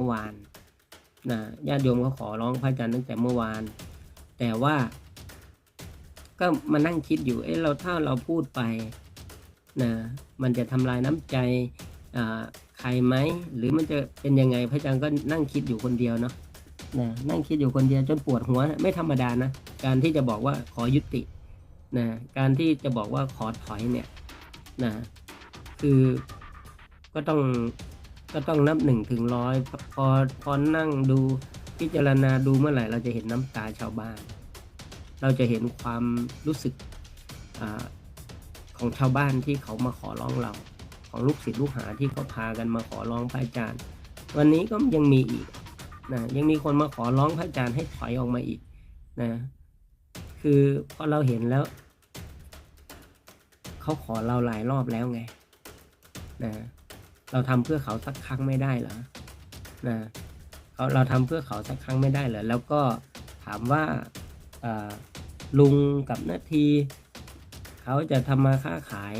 มื่อวานนะญาติโยมเขาขอร้องพระอาจารย์ตั้งแต่เมื่อวาน แต่ว่า ก็มานั่งคิดอยู่ เอ๊ะเราถ้าเราพูดไปนะมันจะทำลายน้ำใจใครไหมหรือมันจะเป็นยังไงพระอาจารย์ก็นั่งคิดอยู่คนเดียวเนาะนะนั่งคิดอยู่คนเดียวจนปวดหัวนะไม่ธรรมดานะการที่จะบอกว่าขอยุตินะการที่จะบอกว่าขอถอยเนี่ยนะคือก็ต้อง ก็ต้องนับหนึ่งถึงร้อยพอพอนั่งดูพิจารณาดูเมื่อไหร่ เราจะเห็นน้ำตาชาวบ้าน เราจะเห็นความรู้สึกอของชาวบ้านที่เขามาขอร้องเรา ของลูกศิษย์ลูกหาที่เขาพากันมาขอร้องพระอาจารย์ วันนี้ก็ยังมีอีกนะยังมีคนมาขอร้องพระอาจารย์ให้ถอยออกมาอีกนะคือพอเราเห็นแล้วเขาขอเราหลายรอบแล้วไงนะ เราทำเพื่อเขาสักครั้งไม่ได้เหรอนะเขาเราทำเพื่อเขาสักครั้งไม่ได้เหรอแล้วก็ถามว่าลุงกับนาทีเขาจะทำมาค้าขาย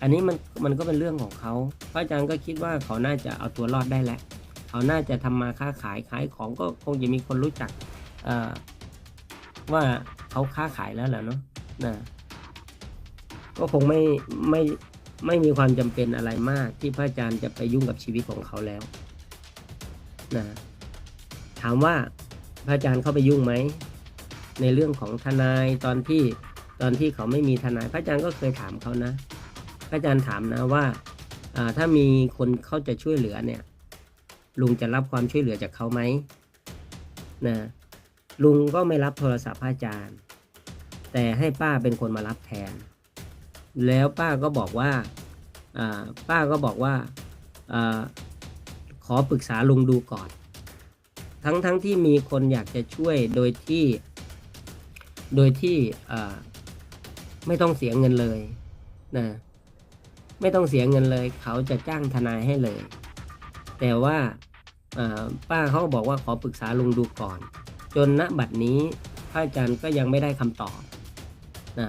อันนี้มันมันก็เป็นเรื่องของเขาพระอาจารย์ก็คิดว่าเขาน่าจะเอาตัวรอดได้แหละเขาน่าจะทำมาค้าขายขายของก็คงจะมีคนรู้จักว่าเขาค้าขายแล้วแหละเนาะนะก็คงไม่ไม่ ไม่มีความจำเป็นอะไรมากที่พระอาจารย์จะไปยุ่งกับชีวิตของเขาแล้วนะถามว่าพระอาจารย์เข้าไปยุ่งไหมในเรื่องของทนายตอนที่ตอนที่เขาไม่มีทนายพระอาจารย์ก็เคยถามเขานะ พระอาจารย์ถามนะว่าถ้ามีคนเขาจะช่วยเหลือเนี่ย ลุงจะรับความช่วยเหลือจากเขาไหมนะลุงก็ไม่รับโทรศัพท์พระอาจารย์ แต่ให้ป้าเป็นคนมารับแทน แล้วป้าก็บอกว่าป้าก็บอกว่าอขอปรึกษาลุงดูก่อน ทั้งทั้งที่มีคนอยากจะช่วยโดยที่ โดยที่ไม่ต้องเสียเงินเลยนะไม่ต้องเสียเงินเลย เขาจะจ้างทนายให้เลย แต่ว่าอ่าป้าเขาก็บอกว่าขอปรึกษาลุงดูก่อน จนณบัดนี้พระอาจารย์ก็ยังไม่ได้คำตอบนะ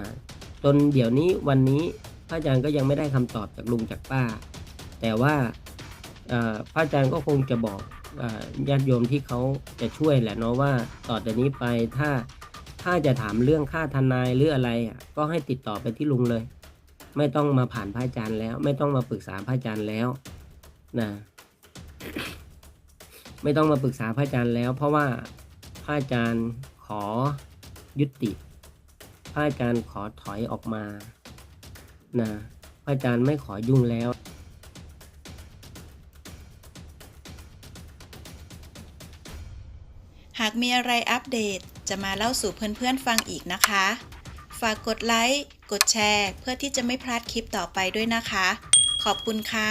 จนเดี๋ยวนี้วันนี้พระอาจารย์ก็ยังไม่ได้คำตอบจากลุงจากป้า แต่ว่าอ่าพระอาจารย์ก็คงจะบอกญาติโยมที่เขาจะช่วยแหละเนาะว่าต่อจากนี้ไปถ้าถ้าจะถามเรื่องค่าทนายหรืออะไรก็ให้ติดต่อไปที่ลุงเลย ไม่ต้องมาผ่านพระอาจารย์แล้ว ไม่ต้องมาปรึกษาพระอาจารย์แล้วนะไม่ต้องมาปรึกษาพระอาจารย์แล้ว เพราะว่าพระอาจารย์ขอยุติ พระอาจารย์ขอถอยออกมานะพระอาจารย์ไม่ขอยุ่งแล้วหากมีอะไรอัปเดตจะมาเล่าสู่เพื่อนๆฟังอีกนะคะ ฝากกดไลค์ กดแชร์ เพื่อที่จะไม่พลาดคลิปต่อไปด้วยนะคะ ขอบคุณค่ะ